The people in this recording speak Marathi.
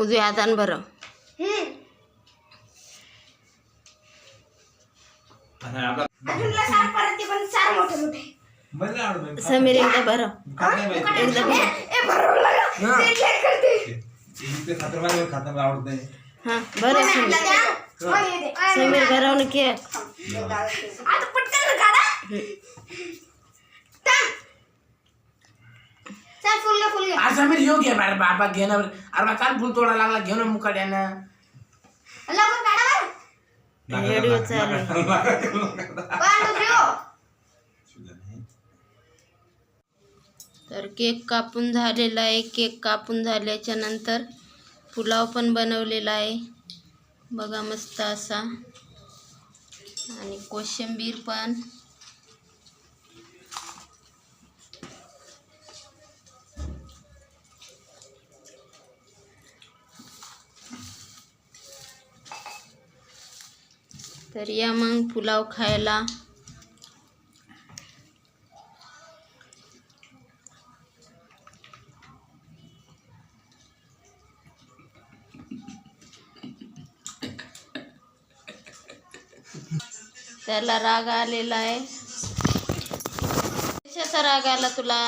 उजव्या हातानं बाई. समीर एकदा बाई. एकदा भरव ए भरवलं का? ते check आज समीर येऊ घे अरे बाबा घे ना बरं. अरे बा काल फुल तोडा लागला घेऊ ना मुकाड्यानं लवकर काढा बरं. व्हिडिओ चालू आहे. One, two, three, go. तर केक कापून झालेला आहे केक कापून झाल्याच्यानंतर पुलाव पण बनवलेला आहे बघा मस्त असा आणि कोशिंबीर पण तर या मग पुलाव खायला. त्याला राग आलेला आहे. कशाचा राग आला तुला?